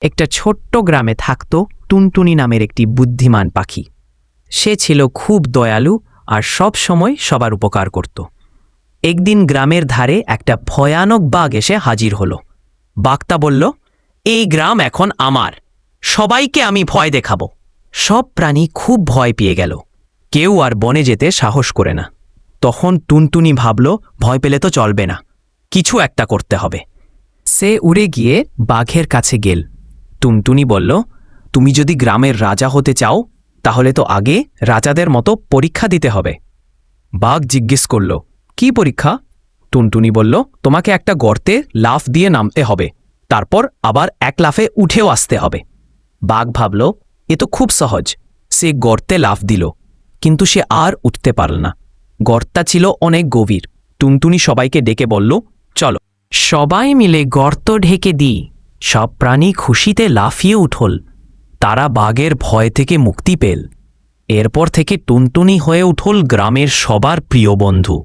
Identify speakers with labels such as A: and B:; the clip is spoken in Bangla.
A: একটা ছোট্ট গ্রামে থাকত টুনটুনি নামের একটি বুদ্ধিমান পাখি। সে ছিল খুব দয়ালু আর সব সময় সবার উপকার করত। একদিন গ্রামের ধারে একটা ভয়ানক বাঘ এসে হাজির হলো। বাঘটা বলল, এই গ্রাম এখন আমার। সবাইকে আমি ভয় দেখাবো। সব প্রাণী খুব ভয় পেয়ে গেল। কেউ আর বনে যেতে সাহস করে না। তখন টুনটুনি ভাবল, ভয় পেলে তো চলবে না। কিছু একটা করতে হবে। সে উড়ে গিয়ে বাঘের কাছে গেল। টুনটুনি বলল, তুমি যদি গ্রামের রাজা হতে চাও, তাহলে তো আগে রাজাদের মতো পরীক্ষা দিতে হবে। বাঘ জিজ্ঞেস করল, কি পরীক্ষা? টুনটুনি বলল, তোমাকে একটা গর্তে লাফ দিয়ে নামতে হবে, তারপর আবার এক লাফে উঠেও আসতে হবে। বাঘ ভাবল, এ তো খুব সহজ, সে গর্তে লাফ দিল, কিন্তু সে আর উঠতে পারল না। গর্তটা ছিল অনেক গভীর। টুনটুনি সবাইকে ডেকে বলল, চলো। সবাই মিলে গর্ত ঢেকে দিই। সব প্রাণী খুশিতে লাফিয়ে উঠল। তারা বাঘের ভয় থেকে মুক্তি পেল। এরপর থেকে টুনটুনি হয়ে উঠল গ্রামের সবার প্রিয় বন্ধু।